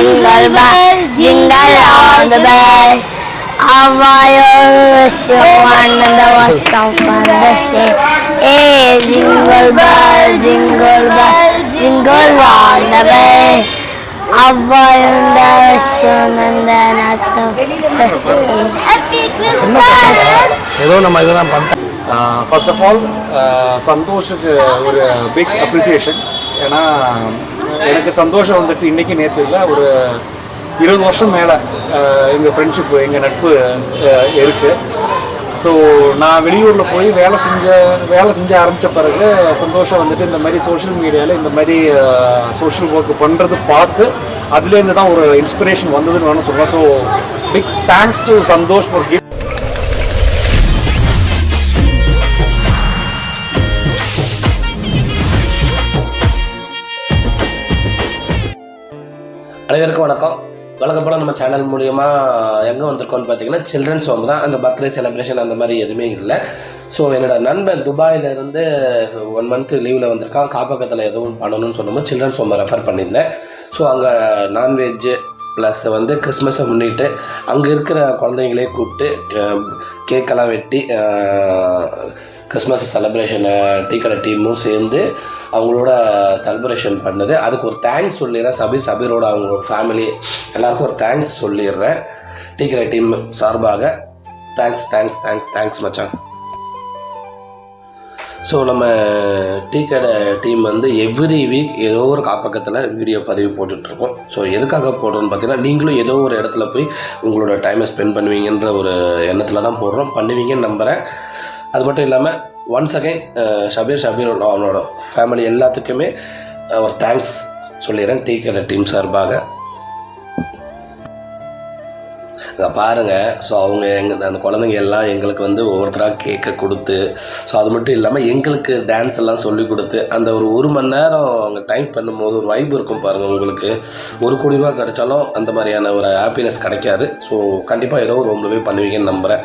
jingle bell, jingle all the bell. How I always wonder the was of the sea. Hey, jingle bell, jingle bell, jingle all the way. அவ்வாயுண்ட வசனந்தனத்தம் பரதசே Happy Christmas! ஏதோ நம்ம இதெல்லாம் பண்ணிட்டோம் first of all சந்தோஷுக்கு ஒரு big appreciation ஏன்னா எனக்கு சந்தோஷம் வந்துட்டு இன்னைக்கு நேற்று இல்லை ஒரு இருபது வருஷம் மேலே எங்கள் ஃப்ரெண்ட்ஷிப் எங்கள் நட்பு இருக்குது ஸோ நான் வெளியூரில் போய் வேலை செஞ்ச வேலை செஞ்ச ஆரம்பித்த பிறகு சந்தோஷம் வந்துட்டு இந்த மாதிரி சோஷியல் மீடியாவில் இந்த மாதிரி சோஷியல் ஒர்க் பண்ணுறது பார்த்து அதுலேருந்து தான் ஒரு இன்ஸ்பிரேஷன் வந்ததுன்னு வேணும் சொல்லலாம். So big thanks to Santhosh for give அனைவருக்கும் வணக்கம். வழக்கம் போல் நம்ம சேனல் மூலிமா எங்கே வந்திருக்கோம்னு பார்த்தீங்கன்னா சில்ட்ரன்ஸ் ஹோம் தான். அந்த பர்த்டே செலிப்ரேஷன் அந்த மாதிரி எதுவுமே இல்லை. ஸோ என்னோடய நண்பன் துபாயிலேருந்து ஒன் மந்த் லீவில் வந்திருக்கான். காப்பகத்தில் எதுவும் பண்ணணும்னு சொல்லும்போது சில்ட்ரன்ஸ் ஹோமை ரெஃபர் பண்ணியிருந்தேன். ஸோ அங்கே நான்வெஜ்ஜு ப்ளஸ் வந்து கிறிஸ்மஸை முன்னிட்டு அங்கே இருக்கிற குழந்தைங்களே கூப்பிட்டு கேக்கெல்லாம் வெட்டி கிறிஸ்மஸ் செலப்ரேஷனை டீ கடை டீமும் சேர்ந்து அவங்களோட செலிப்ரேஷன் பண்ணது. அதுக்கு ஒரு தேங்க்ஸ் சொல்லிடுறேன். சபீர் சபீரோட அவங்க ஃபேமிலி எல்லாருக்கும் ஒரு தேங்க்ஸ் சொல்லிடுறேன். டீ கடை டீம் சார்பாக. தேங்க்ஸ் தேங்க்ஸ் தேங்க்ஸ் தேங்க்ஸ் மச்சான். ஸோ நம்ம டீ கடை டீம் வந்து எவ்ரி வீக் ஏதோ ஒரு காப்பக்கத்தில் வீடியோ பதிவு போட்டுட்ருக்கோம். ஸோ எதுக்காக போடுறோம்னு பார்த்தீங்கன்னா நீங்களும் ஏதோ ஒரு இடத்துல போய் உங்களோட டைமை ஸ்பெண்ட் பண்ணுவீங்கன்ற ஒரு எண்ணத்தில் தான் போடுறோம். பண்ணுவீங்கன்னு நம்புகிறேன் அது மட்டும் இல்லாமல் ஒன்ஸ் அகைன் ஷபீர் ஷபீர் அவனோட ஃபேமிலி எல்லாத்துக்குமே ஒரு தேங்க்ஸ் சொல்லிடுறேன் டீ கடை டீம் சார்பாக. இங்க பாருங்கள் ஸோ அவங்க எங்கள் அந்த குழந்தைங்க எல்லாம் எங்களுக்கு வந்து ஒவ்வொருத்தராக கேட்க கொடுத்து ஸோ அது மட்டும் இல்லாமல் எங்களுக்கு டான்ஸ் எல்லாம் சொல்லி கொடுத்து அந்த ஒரு ஒரு மணி நேரம் அவங்க டைம் பண்ணும்போது ஒரு வைப் இருக்கும் பாருங்கள் உங்களுக்கு. ஒரு கோடி ரூபா கிடைச்சாலும் அந்த மாதிரியான ஒரு ஹாப்பினஸ் கிடைக்காது. ஸோ கண்டிப்பாக ஏதோ ஒரு ரொம்பவே பண்ணுவீங்கன்னு நம்புகிறேன்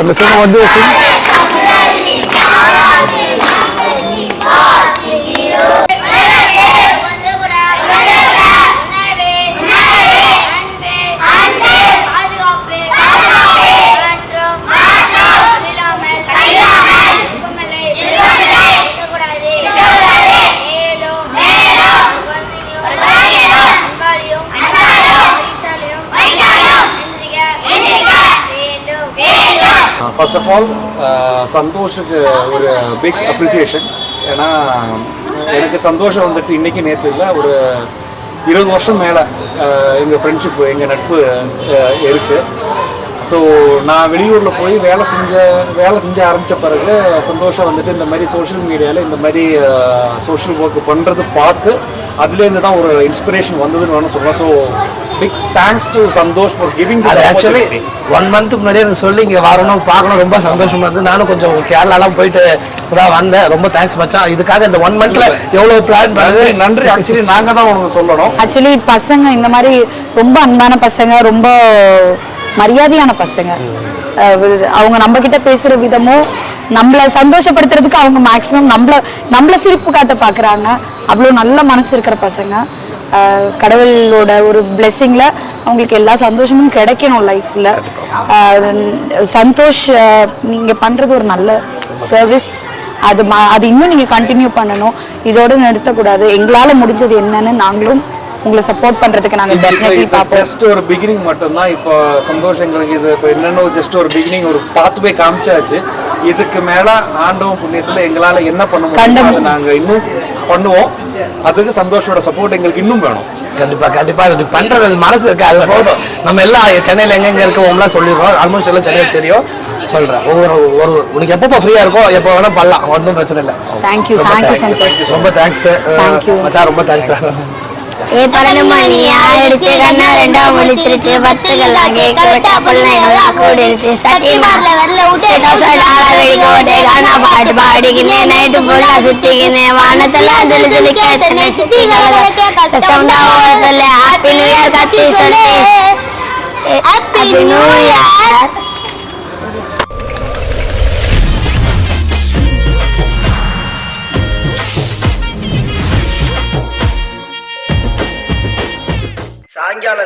Amesema mwandishi. First of all சந்தோஷுக்கு ஒரு பிக் அப்ரிசியேஷன் ஏன்னா எனக்கு சந்தோஷம் வந்துட்டு இன்னைக்கு நேற்று இல்லை ஒரு இருபது வருஷம் மேலே uh, எங்கள் ஃப்ரெண்ட்ஷிப் எங்கள் நட்பு uh, இருக்குது ஸோ நான் வெளியூரில் போய் வேலை செஞ்ச வேலை செஞ்ச ஆரம்பித்த பிறகு சந்தோஷம் வந்துட்டு இந்த மாதிரி சோஷியல் மீடியாவில் இந்த மாதிரி சோஷியல் ஒர்க் பண்ணுறது பார்த்து அதுலேருந்து தான் ஒரு இன்ஸ்பிரேஷன் வந்ததுன்னு வேணும் சொல்லலாம். So big thanks to Santhosh for giving அது ஆக்சுவலி ஒன் மந்த் முன்னாடியே எனக்கு சொல்லி இங்கே வரணும் பார்க்கணும் ரொம்ப சந்தோஷமா இருந்து நானும் கொஞ்சம் கேரளாலாம் போயிட்டு தான் வந்தேன். ரொம்ப தேங்க்ஸ் மச்சான். இதுக்காக இந்த ஒன் மந்த்ல எவ்வளோ பிளான் நன்றி பண்ணது? நன்றி ஆக்சுவலி நாங்கள் தான் உனக்கு சொல்லணும். ஆக்சுவலி பசங்க இந்த மாதிரி ரொம்ப அன்பான பசங்க ரொம்ப மரியாதையான பசங்க. அவங்க நம்ம கிட்ட பேசுற விதமும் நம்மள சந்தோஷப்படுத்துறதுக்கு அவங்க மேக்சிமம் நம்மள நம்மள சிரிப்பு காட்ட பாக்குறாங்க. அவ்வளோ நல்ல மனசு இருக்கிற பசங்க. கடவுளோட ஒரு பிளெஸ்ஸிங்ல அவங்களுக்கு எல்லா சந்தோஷமும் கிடைக்கணும் லைஃப்ல சந்தோஷ் ஆஹ் நீங்க பண்றது ஒரு நல்ல சர்வீஸ் அது ம- அது இன்னும் நீங்க கண்டினியூ பண்ணணும். இதோட நிறுத்தக்கூடாது. எங்களால முடிஞ்சது என்னன்னு நாங்களும் உங்களை சப்போர்ட் பண்றதுக்கு நாங்க டெஃபினெட்லி பார்ப்போம். ஜஸ்ட் ஒரு பிகினிங் மட்டும்தான். இப்போ சந்தோஷம் எங்களுக்கு இது இப்போ என்னென்ன ஜஸ்ட் ஒரு பிகினிங் ஒரு பாத்துவே காமிச்சாச்சு. இதுக்கு மேல ஆண்டவன் புண்ணியத்துல எங்களால என்ன பண்ண முடியும் அதை நாங்க இன்னும் பண்ணுவோம். அதுக்கு சந்தோஷோட சப்போர்ட் எங்களுக்கு இன்னும் வேணும். கண்டிப்பா கண்டிப்பா. இது பண்றது அது மனசு இருக்கு அது போதும். நம்ம எல்லாம் சென்னையில எங்கெங்க இருக்கோம்லாம் சொல்லிடுறோம். ஆல்மோஸ்ட் எல்லாம் சென்னையில் தெரியும். சொல்றேன். ஒவ்வொரு ஒரு உனக்கு எப்பப்போ ஃப்ரீயா இருக்கோ எப்போ வேணா பண்ணலாம். ஒன்றும் பிரச்சனை இல்லை. ரொம்ப தேங்க்ஸ் Thank you. மச்சான் ரொம்ப தேங்க்ஸ் ഏപ്രിലും മണിയായിടിച്ച് കണ്ണാരണ്ട വിളിച്ചിരിച്ച് പത്ത് കെല്ലാം കേക്ക് വെട്ടാപ്പിള്ളാ കൂടിരിച്ച് സത്യമാർലോട്ടെ കാണാ പാട്ട് പാടിക്കുന്നേ നൈറ്റ് ഫുള്ള സിറ്റിക്കുന്നേ വാണത്തെല്ലാം ജലി ജലി കേട്ടനെ സിറ്റികളെ ഹാപ്പി ന്യൂ ഇയർ കത്തി ഹാപ്പി ന്യൂ ഇയർ